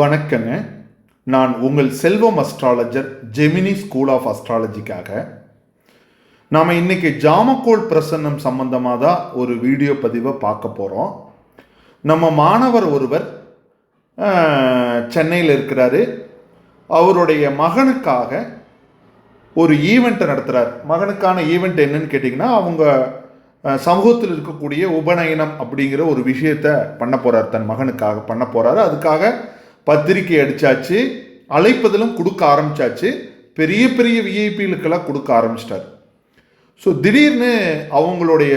வணக்கங்க. நான் உங்கள் Selvam astrologer Gemini school of அஸ்ட்ராலஜிக்காக நாம் இன்னைக்கு ஜாமக்கோள் பிரசன்னம் சம்பந்தமாக தான் ஒரு வீடியோ பதிவை பார்க்க போகிறோம் நம்ம மாணவர் ஒருவர் சென்னையில் இருக்கிறாரு. அவருடைய மகனுக்காக ஒரு ஈவெண்ட்டை நடத்துகிறார் மகனுக்கான ஈவெண்ட் என்னன்னு கேட்டிங்கன்னா அவங்க சமூகத்தில் இருக்கக்கூடிய உபநயனம் அப்படிங்கிற ஒரு விஷயத்த பண்ண போகிறார் தன் மகனுக்காக பண்ண போகிறாரு அதுக்காக பத்திரிக்கை அடித்தாச்சு அழைப்பதிலும் கொடுக்க ஆரம்பித்தாச்சு பெரிய பெரிய விஐபிகளுக்கெல்லாம் கொடுக்க ஆரம்பிச்சிட்டார். ஸோ திடீர்னு அவங்களுடைய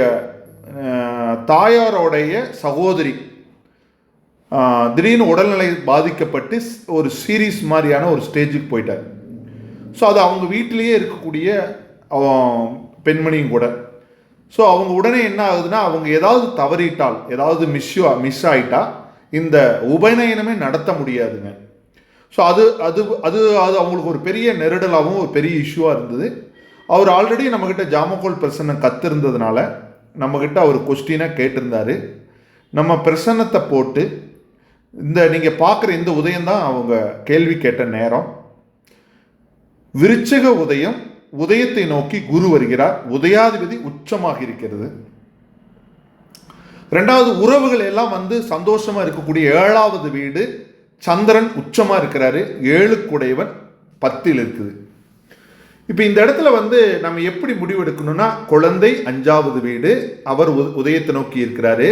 தாயாரோடைய சகோதரி திடீர்னு உடல்நிலை பாதிக்கப்பட்டு ஒரு சீரீஸ் மாதிரியான ஒரு ஸ்டேஜுக்கு போயிட்டார். ஸோ அது அவங்க வீட்டிலேயே இருக்கக்கூடிய அவன் பெண்மணியும் கூட. ஸோ அவங்க உடனே என்ன ஆகுதுன்னா அவங்க ஏதாவது தவறிட்டால் ஏதாவது மிஸ்யூ மிஸ் ஆகிட்டா இந்த உபநயனமே நடத்த முடியாதுங்க. ஸோ அது அது அது அது அவங்களுக்கு ஒரு பெரிய நெருடலாகவும் ஒரு பெரிய இஷ்யூவாக இருந்தது. அவர் ஆல்ரெடி நம்மக்கிட்ட ஜாமகோல் பிரசன்னை கத்திருந்ததுனால நம்மக்கிட்ட அவர் கொஸ்டினாக கேட்டிருந்தார். நம்ம பிரசன்னத்தை போட்டு இந்த நீங்கள் பார்க்குற இந்த உதயம் தான் அவங்க கேள்வி கேட்ட நேரம். விருச்சக உதயம் உதயத்தை நோக்கி குரு வருகிறார். உதயாதிபதி உச்சமாக இருக்கிறது. ரெண்டாவது உறவுகள் எல்லாம் வந்து சந்தோஷமாக இருக்கக்கூடிய ஏழாவது வீடு சந்திரன் உச்சமாக இருக்கிறாரு ஏழுக்குடையவன் பத்தில் இருக்குது. இப்போ இந்த இடத்துல வந்து நம்ம எப்படி முடிவெடுக்கணும்னா குழந்தை அஞ்சாவது வீடு அவர் உதயத்தை நோக்கி இருக்கிறாரு.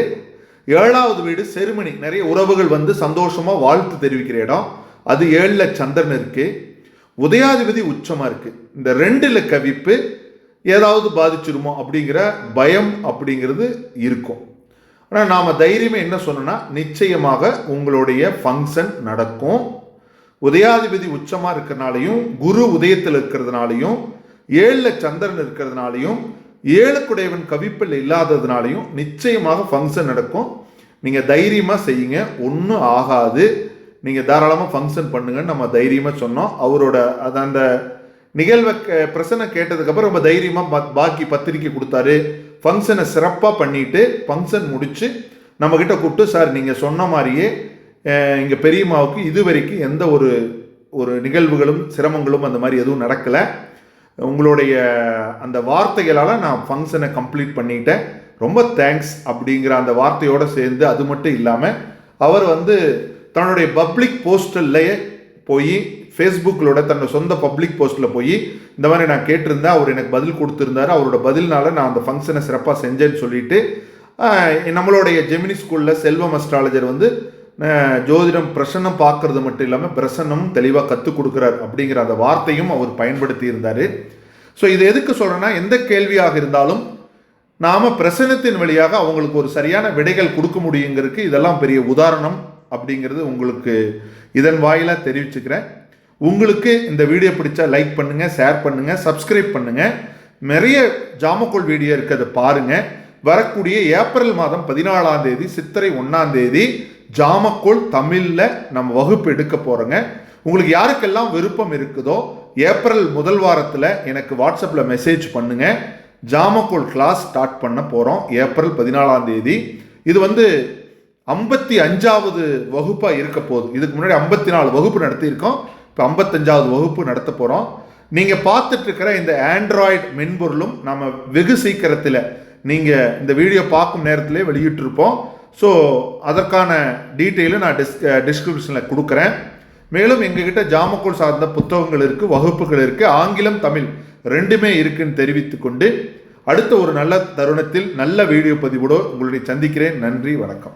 ஏழாவது வீடு செருமணி நிறைய உறவுகள் வந்து சந்தோஷமாக வாழ்த்து தெரிவிக்கிற இடம். அது ஏழில் சந்திரன் இருக்குது உதயாதிபதி உச்சமாக இருக்குது இந்த ரெண்டில் கவிப்பு ஏதாவது பாதிச்சிருமோ அப்படிங்கிற பயம் அப்படிங்கிறது இருக்கும். ஆனால் நாம் தைரியமே என்ன சொன்னோன்னா நிச்சயமாக உங்களுடைய ஃபங்க்ஷன் நடக்கும். உதயாதிபதி உச்சமாக இருக்கிறனாலையும் குரு உதயத்தில் இருக்கிறதுனாலையும் ஏழில் சந்திரன் இருக்கிறதுனாலையும் ஏழுக்குடையவன் கவிப்பில் இல்லாததுனாலையும் நிச்சயமாக ஃபங்க்ஷன் நடக்கும். நீங்கள் தைரியமாக செய்யுங்க. ஒன்றும் ஆகாது. நீங்கள் தாராளமாக ஃபங்க்ஷன் பண்ணுங்கன்னு நம்ம தைரியமாக சொன்னோம். அவரோட அது அந்த நிகழ்வை கே- பிரசனை கேட்டதுக்கப்புறம் ரொம்ப தைரியமாக பாக்கி பத்திரிக்கை கொடுத்தாரு. ஃபங்க்ஷனை சிறப்பாக பண்ணிவிட்டு ஃபங்க்ஷன் முடித்து நம்மக்கிட்ட கூப்பிட்டு சார் நீங்கள் சொன்ன மாதிரியே இங்கே பெரியம்மாவுக்கு இது வரைக்கும் எந்த ஒரு ஒரு நிகழ்வுகளும் சிரமங்களும் அந்த மாதிரி எதுவும் நடக்கலை. உங்களுடைய அந்த வார்த்தைகளால் நான் ஃபங்க்ஷனை கம்ப்ளீட் பண்ணிட்டேன். ரொம்ப தேங்க்ஸ் அப்படிங்கிற அந்த வார்த்தையோடு சேர்ந்து அது மட்டும் இல்லாமல் அவர் வந்து தன்னுடைய பப்ளிக் போஸ்டல்லையே போய் ஃபேஸ்புக்கிலோட தன்னோட சொந்த பப்ளிக் போஸ்ட்டில் போய் இந்த மாதிரி நான் கேட்டிருந்தேன் அவர் எனக்கு பதில் கொடுத்துருந்தாரு அவரோட பதில்னால நான் அந்த ஃபங்க்ஷனை சிறப்பாக செஞ்சேன்னு சொல்லிட்டு நம்மளுடைய ஜெமினி ஸ்கூலில் செல்வம் அஸ்ட்ராலஜர் வந்து ஜோதிடம் பிரசன்னம் பார்க்கறது மட்டும் இல்லாமல் பிரசன்னமும் தெளிவாக கற்றுக் கொடுக்குறார் அப்படிங்கிற அந்த வார்த்தையும் அவர் பயன்படுத்தி இருந்தார். ஸோ இது எதுக்கு சொல்கிறேன்னா எந்த கேள்வியாக இருந்தாலும் நாம் பிரசனத்தின் வழியாக அவங்களுக்கு ஒரு சரியான விடைகள் கொடுக்க முடியுங்கிறதுக்கு இதெல்லாம் பெரிய உதாரணம் அப்படிங்கிறது உங்களுக்கு இதன் வாயிலாக தெரிவிச்சுக்கிறேன். உங்களுக்கு இந்த வீடியோ பிடிச்சா லைக் பண்ணுங்கள் ஷேர் பண்ணுங்கள் சப்ஸ்கிரைப் பண்ணுங்கள் நிறைய ஜாமக்கோல் வீடியோ இருக்கிறத பாருங்கள் பாருங்க. வரக்கூடிய ஏப்ரல் மாதம் பதினாலாம் தேதி சித்திரை ஒன்றாம் தேதி ஜாமக்கோல் தமிழில் நம்ம வகுப்பு எடுக்க போகிறோங்க உங்களுக்கு யாருக்கெல்லாம் விருப்பம் இருக்குதோ ஏப்ரல் முதல் வாரத்தில் எனக்கு வாட்ஸ்அப்பில் மெசேஜ் பண்ணுங்கள் ஜாமக்கோல் கிளாஸ் ஸ்டார்ட் பண்ண போகிறோம் ஏப்ரல் பதினாலாம் தேதி. இது வந்து ஐம்பத்தி அஞ்சாவது வகுப்பாக இருக்க போகுது. இதுக்கு முன்னாடி ஐம்பத்தி நாலு வகுப்பு நடத்தியிருக்கோம். இப்போ ஐம்பத்தஞ்சாவது வகுப்பு நடத்த போகிறோம் நீங்கள் பார்த்துட்ருக்கிற இந்த ஆண்ட்ராய்டு மென்பொருளும் நம்ம வெகு சீக்கிரத்தில் நீங்கள் இந்த வீடியோ பார்க்கும் நேரத்திலே வெளியிட்டிருப்போம். ஸோ அதற்கான டீட்டெயிலும் நான் டிஸ் டிஸ்கிரிப்ஷனில் கொடுக்குறேன். மேலும் எங்ககிட்ட ஜாமக்கோல் சார்ந்த புத்தகங்கள் இருக்குது வகுப்புகள் இருக்குது ஆங்கிலம் தமிழ் ரெண்டுமே இருக்குன்னு தெரிவித்துக்கொண்டு அடுத்த ஒரு நல்ல தருணத்தில் நல்ல வீடியோ பதிவோடு உங்களுடைய சந்திக்கிறேன். நன்றி வணக்கம்.